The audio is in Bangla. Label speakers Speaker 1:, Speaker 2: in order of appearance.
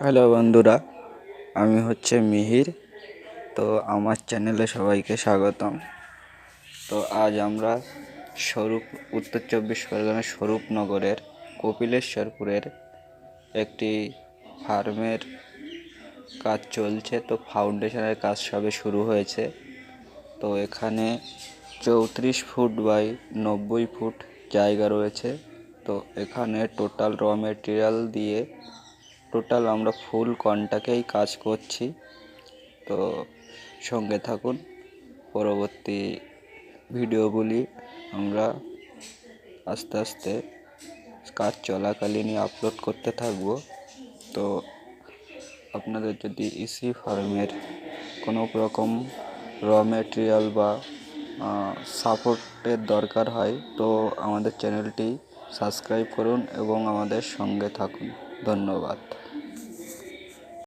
Speaker 1: হ্যালো বন্ধুরা, আমি হচ্ছে মিহির। তো আমার চ্যানেলে সবাইকে স্বাগতম। তো আজ আমরা স্বরূপ, উত্তর চব্বিশ পরগনার স্বরূপনগরের কপিলেশ্বরপুরের একটি ফার্মের কাজ চলছে। তো ফাউন্ডেশনের কাজ সবে শুরু হয়েছে। তো এখানে চৌত্রিশ ফুট বাই নব্বই ফুট জায়গা রয়েছে। তো এখানে টোটাল র মেটেরিয়াল দিয়ে টোটাল আমরা ফুল কন্টাকেই কাজ করছি। তো সঙ্গে থাকুন, পরবর্তী ভিডিওগুলি আমরা আস্তে আস্তে কাজ চলাকালীনই আপলোড করতে থাকব। তো আপনাদের যদি ইসি ফার্মের কোনো রকম র মেটেরিয়াল বা সাপোর্টের দরকার হয়, তো আমাদের চ্যানেলটি সাবস্ক্রাইব করুন এবং আমাদের সঙ্গে থাকুন। ধন্যবাদ।